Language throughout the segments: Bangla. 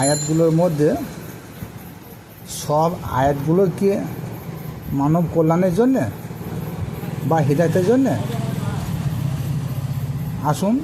আয়াতগুলোর মধ্যে সব আয়াতগুলো কি মানব কল্যাণের জন্যে বা হৃদায়তের জন্যে? আসুন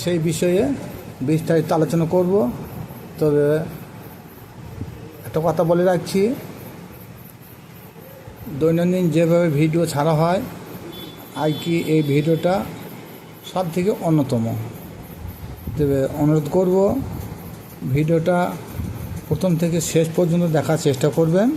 সেই বিষয়ে বিস্তারিত আলোচনা করব। তবে একটা কথা বলে রাখছি, দৈনন্দিন যেভাবে ভিডিও ছাড়া হয় আর কি এই ভিডিওটা সব থেকে অন্যতম। তবে অনুরোধ করব ভিডিওটা প্রথম থেকে শেষ পর্যন্ত দেখার চেষ্টা করবেন।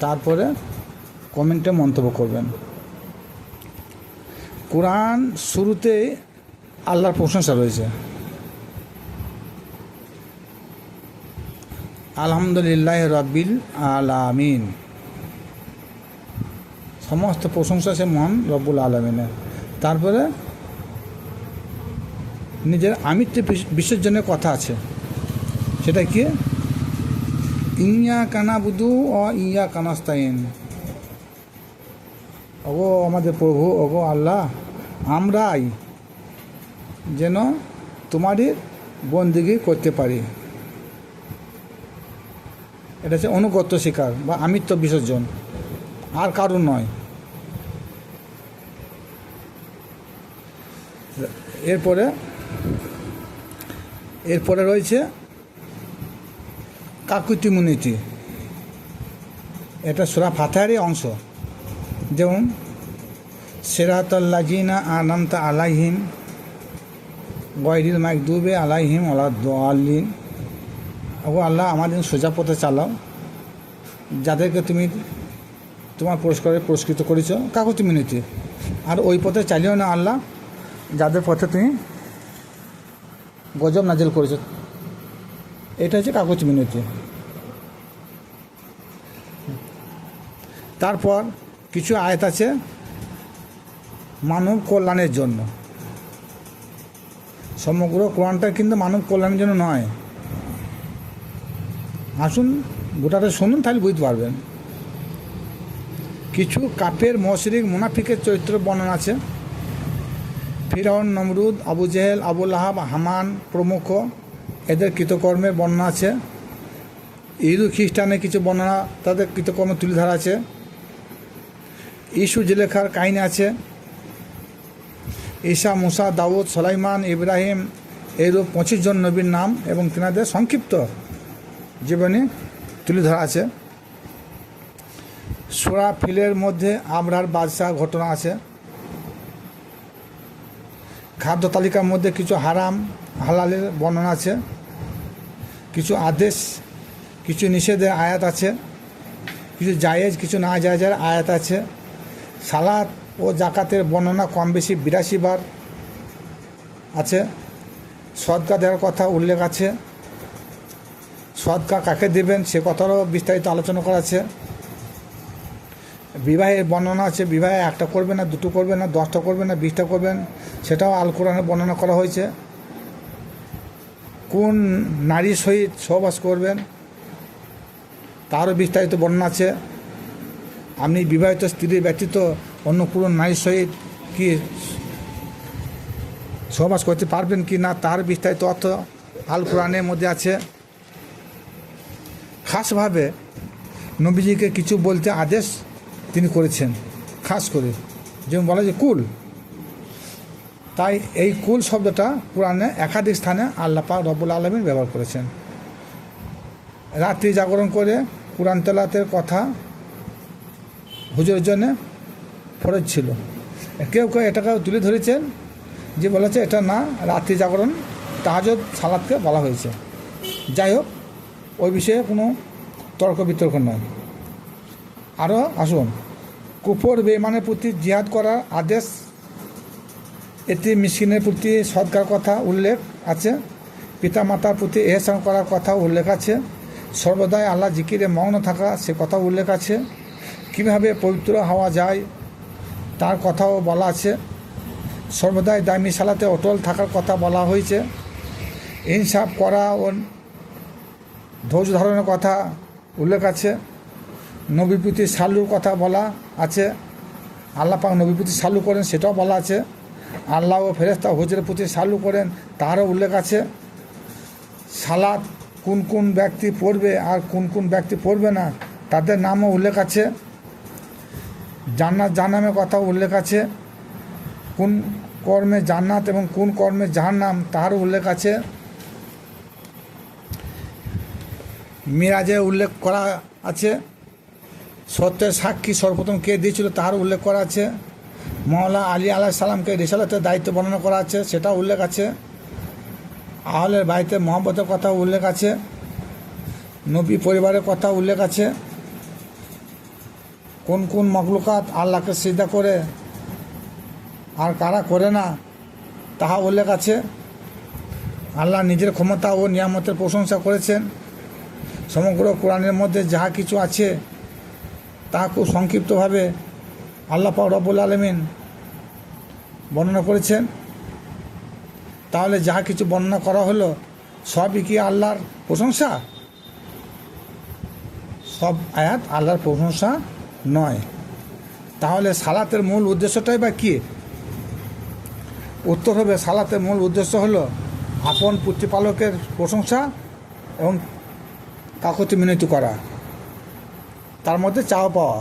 তারপরে কমেন্টে মন্তব্য করবেন। কোরআন শুরুতে আল্লাহর প্রশংসা রয়েছে। আলহামদুলিল্লাহ রব্বিল আলামিন। সমস্ত প্রশংসা সে মহান রব্বুল আলমিনের। তারপরে নিজের আমিত্ব বিসর্জনের কথা আছে। সেটা কি? ইয়া কানা বুধু ও ইয়া কানাস্তাইন ওগো আমাদের প্রভু, ওগো আল্লাহ, আমরাই যেন তোমারই বন্দিগি করতে পারি। এটা হচ্ছে অনুগত্য শিকার বা আমিত্ব বিসর্জন। আর কারণ নয়। এরপরে এরপরে রয়েছে কাকুতি মুনীতি। এটা সুরা ফাতাহারই অংশ। যেমন সেরাতল্লাজিনা আনামতা আলাইহিম, গয়রিল মাইক দুবে আলাইহিম আলা দোয়াল্লিন ও আল্লাহ আমাদের সোজা পথে চালাও। যাদেরকে তুমি তোমার পুরস্কারে পুরস্কৃত করেছ, কাকুতি মিনতি। আর ওই পথে চালিও না আল্লাহ, যাদের পথে তুমি গজব নাজেল করেছ। এটা হচ্ছে কাগজ মিনতি তারপর কিছু আয়াত আছে, মানব কল্যাণের জন্য। সমগ্র কোরআনটা কিন্তু মানব কল্যাণের জন্য নয়। আসুন, গোটাটা শুনুন তাহলে বুঝতে পারবেন। কিছু কাপের মশরিক, মুনাফিকের চরিত্র বর্ণনা আছে। ফিরাউন, নমরুদ, আবু জেহেল আবুল আহাব হামান প্রমুখ। এদের কৃতকর্মের বর্ণনা আছে। ইদু খ্রিস্টানের কিছু বর্ণনা তাদের কৃতকর্ম তুলে ধরা আছে। ইস্যু জেলেখার কাহিনী আছে। ঈশা মুসা, দাউদ, সলাইমান, ইব্রাহিম এইরূপ পঁচিশ জন নবীর নাম এবং তেনাদের সংক্ষিপ্ত জীবনী তুলে ধরা আছে। সোরা ফিলের মধ্যে আমরার বাদশাহ ঘটনা আছে। খাদ্য তালিকার মধ্যে কিছু হারাম, হালালের বর্ণনা আছে, কিছু আদেশ, কিছু নিষেধের আয়াত আছে, কিছু জায়েজ, কিছু না জায়েজের আয়াত আছে। সালাদ ও জাকাতের বর্ণনা কম বেশি বিরাশি বার আছে। সদকা দেওয়ার কথা উল্লেখ আছে। সদকা কাকে দেবেন সে কথারও বিস্তারিত আলোচনা করা আছে। বিবাহের বর্ণনা আছে, বিবাহে একটা করবে না, দুটো করবে না, দশটা করবে না, বিশটা করবেন সেটাও আল কোরআনে বর্ণনা করা হয়েছে। কোন নারীর সহিত সহবাস করবেন, তারও বিস্তারিত বর্ণনা আছে। আপনি বিবাহিত স্ত্রীর ব্যতীত অন্য কোনো নারীর সহিত কি সহবাস করতে পারবেন কি না, তার বিস্তারিত অর্থ আল কোরআনের মধ্যে আছে। খাসভাবে নবীজিকে কিছু বলতে আদেশ তিনি করেছেন, খাস করে। যেমন বলা যে কুল। তাই এই কুল শব্দটা কোরআনে একাধিক স্থানে আল্লাহ পাক রব্বুল আলমিন ব্যবহার করেছেন। রাত্রি জাগরণ করে কোরআন তেলাতের কথা হুজুরের জন্য ফরজ ছিল। কেউ কেউ এটাকে তুলে ধরেছেন যে বলেছে এটা না, রাত্রি জাগরণ তাহাজত সালাদকে বলা হয়েছে। যাই হোক, ওই বিষয়ে কোনো তর্ক বিতর্ক নয়। আরও আসুন। কুফর বেমানের প্রতি জিহাদ করার আদেশ, এটি মিসকিনের প্রতি সৎকার কথা উল্লেখ আছে। পিতামাতার প্রতি এহসান করার কথা উল্লেখ আছে। সর্বদাই আল্লাহ জিকিরে মগ্ন থাকা, সে কথা উল্লেখ আছে। কীভাবে পবিত্র হওয়া যায়, তার কথাও বলা আছে। সর্বদাই দামি সালাতে অটল থাকার কথা বলা হয়েছে। ইনসাফ করা ও ধৈর্য ধারণের কথা উল্লেখ আছে। নবীপ্রতি সালুর কথা বলা আছে। আল্লাহ পাক নবীপ্রতি সালু করেন, সেটাও বলা আছে। আল্লাহ ও ফেরেস্তা হুজুরের প্রতি সালু করেন, তারও উল্লেখ আছে। সালাদ কোন কোন ব্যক্তি পড়বে আর কোন কোন ব্যক্তি পড়বে না, তাদের নামও উল্লেখ আছে। জান্নাত জাহান্নামের কথা উল্লেখ আছে। কোন কর্মে জান্নাত এবং কোন কর্মে জাহান্নাম তাহারও উল্লেখ আছে। মিরাজে উল্লেখ করা আছে। সত্যের সাক্ষী সর্বপ্রথম কে দিয়েছিল তার উল্লেখ করা আছে। মহলা আলী আলাহ সালামকে রিসালাতের দায়িত্ব বর্ণনা করা আছে সেটা উল্লেখ আছে। আহলের বাড়িতে মহব্বতের কথা উল্লেখ আছে। নবী পরিবারের কথা উল্লেখ আছে। কোন কোন মখলুকাত আল্লাহকে সিদ্ধা করে আর কারা করে না, তাহা উল্লেখ আছে। আল্লাহ নিজের ক্ষমতা ও নিয়ামতের প্রশংসা করেছেন। সমগ্র কোরআনের মধ্যে যাহা কিছু আছে তা খুব সংক্ষিপ্তভাবে আল্লাহ পাক রব্বুল আলমিন বর্ণনা করেছেন। তাহলে যা কিছু বর্ণনা করা হলো, সবই কি আল্লাহর প্রশংসা? সব আয়াত আল্লাহর প্রশংসা নয়। তাহলে সালাতের মূল উদ্দেশ্যটাই বা কী? উত্তর হবে, সালাতের মূল উদ্দেশ্য হলো আপন প্রতিপালকের প্রশংসা এবং কাকতি মিনতি করা। তার মধ্যে চাওয়া পাওয়া।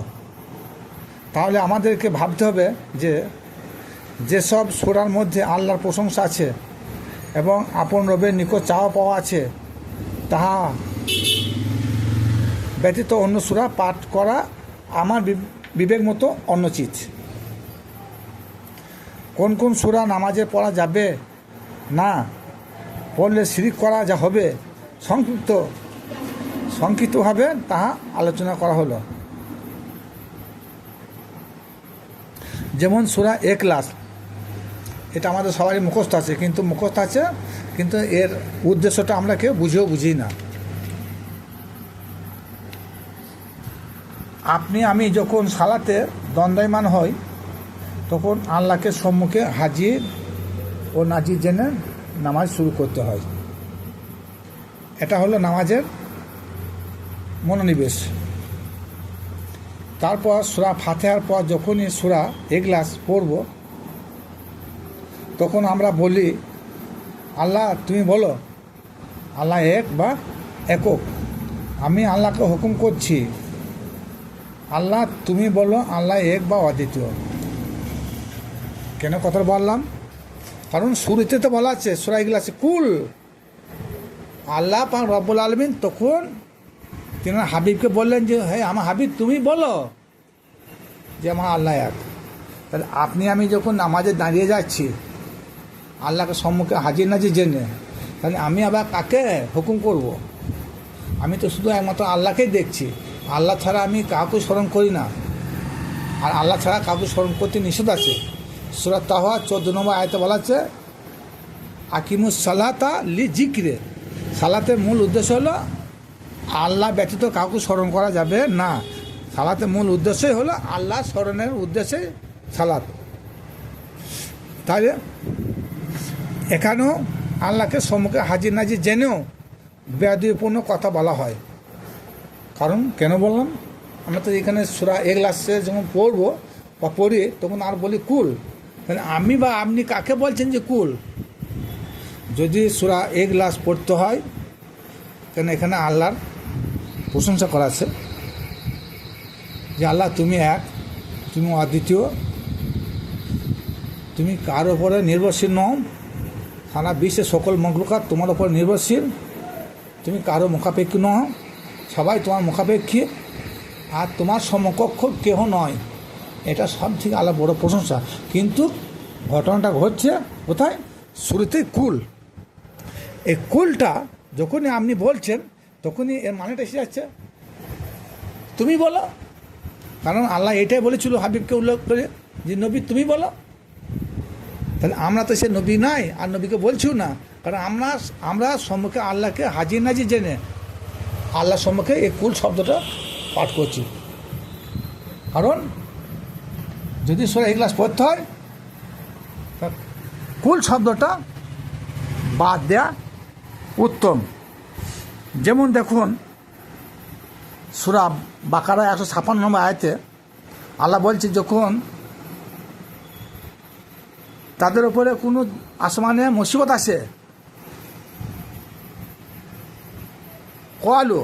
তাহলে আমাদেরকে ভাবতে হবে যে যেসব সুরার মধ্যে আল্লাহর প্রশংসা আছে এবং আপন রবের নিকট চাওয়া পাওয়া আছে, তাহা ব্যতীত অন্য সুরা পাঠ করা আমার বিবেক মতো অনুচিত। কোন কোন সুরা নামাজে পড়া যাবে? না, পড়লে শিরিক করা যা হবে, সংক্ষিপ্ত সংক্ষিপ্তভাবে তাহা আলোচনা করা হলো। যেমন সুরা একলাস এটা আমাদের সবারই মুখস্থ আছে, কিন্তু মুখস্থ আছে, কিন্তু এর উদ্দেশ্যটা আমরা কেউ বুঝেও বুঝি না। আপনি, আমি যখন সালাতে দণ্ডায়মান হই, তখন আল্লাহকে সম্মুখে হাজির ও নাজির জেনে নামাজ শুরু করতে হয়। এটা হলো নামাজের মনোনিবেশ তারপর সুরা ফাতেহার পর যখনই সুরা এগলাস পড়ব, তখন আমরা বলি, আল্লাহ, তুমি বলো, আল্লাহ এক বা একক? আমি আল্লাহকে হুকুম করছি, আল্লাহ, তুমি বলো আল্লাহ এক বা অদ্বিতীয়? কেন কথা বললাম? কারণ শুরুতে তো বলা আছে, সুরা এগলাসে কুল। আল্লাহ পাক রব্বুল আলমিন তখন তিনি হাবিবকে বললেন যে হ্যাঁ আমার হাবিব, তুমি বলো যে, আমার আল্লাহ এক। তাহলে আপনি, আমি যখন নামাজে দাঁড়িয়ে যাচ্ছি, আল্লাহকে সম্মুখে হাজির নাজির জেনে, তাহলে আমি আবার কাকে হুকুম করব। আমি তো শুধু একমাত্র আল্লাহকেই দেখছি। আল্লাহ ছাড়া আমি কাউকে স্মরণ করি না। আর আল্লাহ ছাড়া কাউকে স্মরণ করতে নিষেধ আছে। সুরাত তাহা চোদ্দ নম্বর আয়তে বলা আছে, আকিমুস সালাতা লি জিক্রে। সালাতের মূল উদ্দেশ্য হলো আল্লাহ ব্যতীত কাউকে স্মরণ করা যাবে না। সালাতের মূল উদ্দেশ্যই হলো আল্লাহ স্মরণের উদ্দেশ্যে সালাত। তাহলে এখানেও আল্লাহকে সম্মুখে হাজির নাজির জেনেও বেয়াদুপূর্ণ কথা বলা হয়। কারণ কেন বললাম? আমরা তো এখানে সুরা এগলাসে যখন পড়ব বা পড়ি, তখন আর বলি কুল। তাহলে আমি বা আপনি কাকে বলছেন যে কুল? যদি সুরা এক গ্লাস পড়তে হয় কেন এখানে আল্লাহর প্রশংসা করা আছে। যে আল্লাহ, তুমি এক, তুমি অদ্বিতীয়। তুমি কার ওপরে নির্ভরশীল নও। সারা বিশ্বের সকল মগলুকাত তোমার ওপর নির্ভরশীল। তুমি কারও মুখাপেক্ষী নও। সবাই তোমার মুখাপেক্ষী। আর তোমার সমকক্ষ কেহ নয়। এটা সব থেকে আল্লাহ বড় প্রশংসা। কিন্তু ঘটনাটা ঘটছে কোথায়? শুরুতেই কুল। এই কুলটা যখনই আপনি বলছেন তখনই এর মানেটা এসে যাচ্ছে। তুমি বলো। কারণ আল্লাহ এটাই বলেছিল হাবিবকে উল্লেখ করে, যে নবী তুমি বলো। তাহলে আমরা তো সে নবী নাই, আর নবীকে বলছিও না। কারণ আমরা আমরা সম্মুখে আল্লাহকে হাজির নাজির জেনে, আল্লাহ সম্মুখে এই কুল শব্দটা পাঠ করছি। কারণ যদি সোরা এগ্লাস পড়তে হয় কুল শব্দটা বাদ দেয়া উত্তম। যেমন দেখুন, সুরা বাকারা একশো ছাপান্ন নম্বর আয়তে আল্লাহ বলছে, যখন তাদের উপরে কোনো আসমানে মুসিবত আসে কয়ালো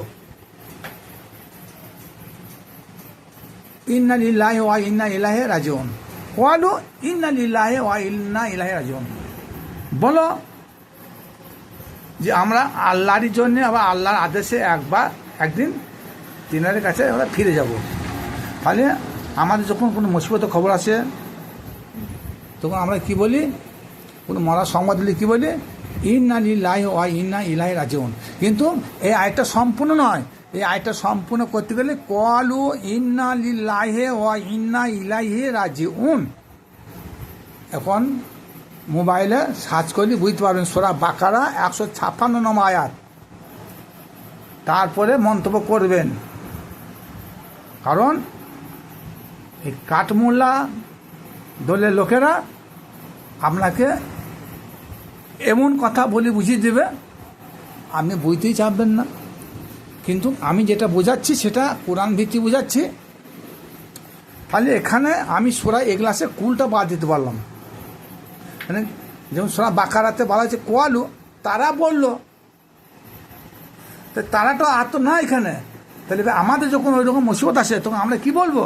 ইন্না লিল্লাহি ওয়া ইন্না ইলাইহি রাজিউন। কয়ালো ইন্না লিল্লাহি ওয়া ইন্না ইলাইহি রাজিউন। বলো যে আমরা আল্লাহরই জন্য আবার আল্লাহর আদেশে একবার, একদিন তিনারের কাছে আমরা ফিরে যাব। তাহলে আমাদের যখন কোনো মুসিবত খবর আসে, তখন আমরা কি বলি? কোনো মরা সংবাদ দিলে কী বলি? ইন্না লিল্লাহ ওয়া ইন্না ইলাহি রাজিউন। কিন্তু এই আয়টা সম্পূর্ণ নয়। এই আয়টা সম্পূর্ণ করতে গেলে কলু ইন্না লিল্লাহে ওয়া ইন্না ইলাইহি রাজিউন। এখন মোবাইলে সার্চ করলে বুঝতে পারবেন সোরা বাকারা একশো ছাপ্পান্ন নম আয়াত। তারপরে মন্তব্য করবেন। কারণ এই কাঠমোল্লা দলের লোকেরা আপনাকে এমন কথা বলে বুঝিয়ে দেবে, আপনি বুঝতেই চাপবেন না। কিন্তু আমি যেটা বোঝাচ্ছি সেটা কোরআন ভিত্তি বোঝাচ্ছি। তাহলে এখানে আমি সোরা এগলাসে কুলটা বাদ দিতে পারলাম। মানে যেমন সোনা বাকারাতে বলা হচ্ছে কোয়ালু, তারা বলল, তো তারা তো আর তো না এখানে। তাহলে আমাদের যখন ওই রকম মুসিবত আসে, তখন আমরা কি বলব?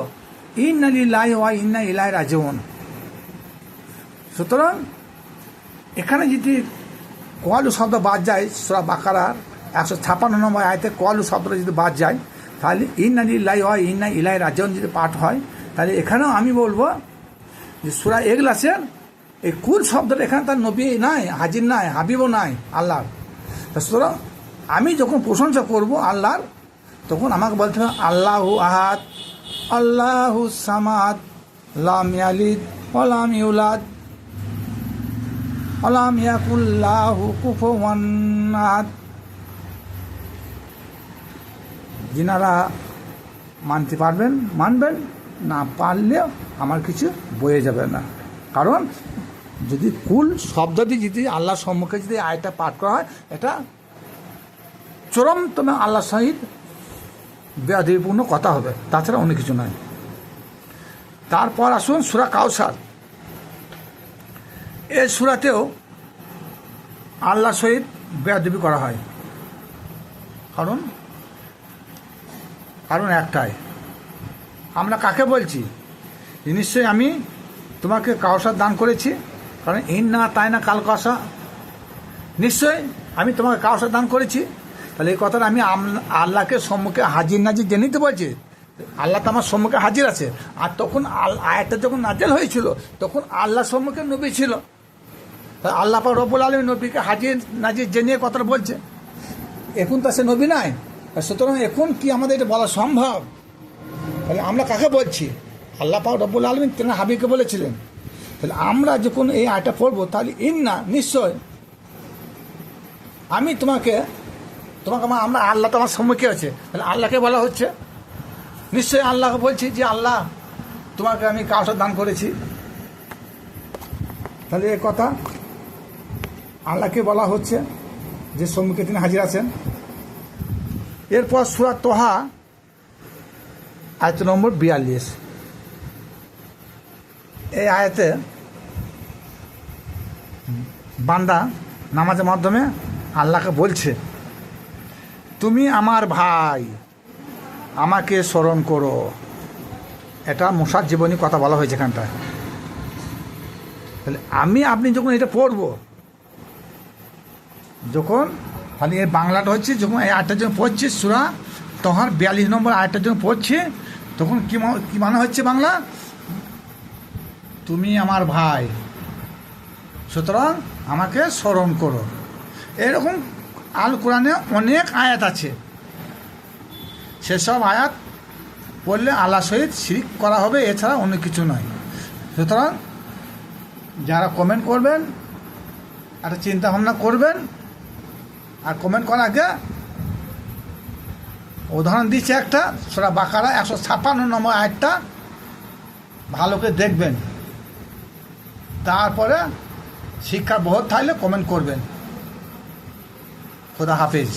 ইন্না লিল্লাহি ওয়া ইন্না ইলাই রাজিউন। সুতরাং এখানে যদি কোয়ালু শব্দ বাদ যায় সোরা বাকারার একশো ছাপান্ন নম্বর আয়তে কোয়ালু শব্দটা যদি বাদ যায়, তাহলে ইন্না লিল্লাহি ওয়া ইন্না ইলাই রাজিউন যদি পাঠ হয়, তাহলে এখানেও আমি বলব যে সুরা এগলাসের এই কুল শব্দটা এখানে তার নবী নাই, হাজির নাই, হাবিবও নাই, আল্লাহর। সুতরাং আমি যখন প্রশংসা করব আল্লাহর, তখন আমাকে বলতে হবে, আল্লাহু আহাদ, আল্লাহু সামাদ, লাম ইয়ালিদ ওলাম ইউলাদ ওলাম ইয়াকুল্লাহু কুফুয়ান আহাদ। যিনারা মানতে পারবেন, মানবেন, না পারলেও আমার কিছু বয়ে যাবে না। কারণ যদি কুল শব্দটি যদি আল্লাহর সম্মুখে যদি আয়টা পাঠ করা হয়, এটা চরমতম আল্লাহর সহিত বেয়াদবিপূর্ণ কথা হবে। তাছাড়া অন্য কিছু নয়। তারপর আসুন সুরা কাউসার এ সুরাতেও আল্লাহর সহিত বেয়াদবি করা হয়। কারণ কারণ একটাই। আমরা কাকে বলছি? নিশ্চয়ই আমি তোমাকে কাউসার দান করেছি। কারণ এই না তাই না কাল কষা নিশ্চয়ই আমি তোমাকে কাউসার দান করেছি। তাহলে এই কথাটা আমি আল্লাহকে সম্মুখে হাজির নাজির জেনে নিতে বলছি। আল্লাহ তো আমার সম্মুখে হাজির আছে। আর তখন আয়াতটা যখন নাজেল হয়েছিল, তখন আল্লাহ সম্মুখে নবী ছিল। আল্লাহ পা রব্বুল আলমী নবীকে হাজির নাজির জেনে কথাটা বলছে। এখন তো সে নবী নাই। সুতরাং এখন কি আমাদের এটা বলা সম্ভব? তাহলে আমরা কাকে বলছি? আল্লাহ পাক রব্বুল আলমিন তেনা হাবিকে বলেছিলেন। তাহলে আমরা যখন এই আয়টা পড়ব, তাহলে ইন না নিশ্চয় আমি তোমাকে তোমাকে আমার, আমরা আল্লাহ তো আমার সম্মুখে আছে। তাহলে আল্লাহকে বলা হচ্ছে। নিশ্চয়ই আল্লাহকে বলছি যে, আল্লাহ, তোমাকে আমি কাউটা দান করেছি। তাহলে এ কথা আল্লাহকে বলা হচ্ছে যে, সম্মুখে তিনি হাজির আছেন। এরপর সুরা তোহা, আয়ত নম্বর বিয়াল্লিশ। এই আয়াতে বান্দা নামাজের মাধ্যমে আল্লাহকে বলছে, তুমি আমার ভাই, আমাকে স্মরণ করো। এটা মশার জীবনী কথা বলা হয়েছে এখানটায়। তাহলে আমি, আপনি যখন এটা পড়ব, যখন তাহলে এর বাংলাটা হচ্ছে, যখন এই আটটার জন্য পড়ছি, সুরা তখন বিয়াল্লিশ নম্বর আটটার জন্য পড়ছে, তখন কী কী মানে হচ্ছে বাংলা? তুমি আমার ভাই। সুতরাং আমাকে স্মরণ করো। এরকম আল কোরআনে অনেক আয়াত আছে। সেসব আয়াত পড়লে আল্লাহ সহিত শিরিক করা হবে, এছাড়া অন্য কিছু নয়। সুতরাং যারা কমেন্ট করবেন, একটা চিন্তা ভাবনা করবেন, আর কমেন্ট করার আগে উদাহরণ দিচ্ছে একটা সেটা বাকারা একশো ছাপ্পান্ন নম্বর আয়াতটা ভালো করে দেখবেন। তারপরে শিক্ষা বহুত থাকলে কমেন্ট করবেন। খোদা হাফিজ।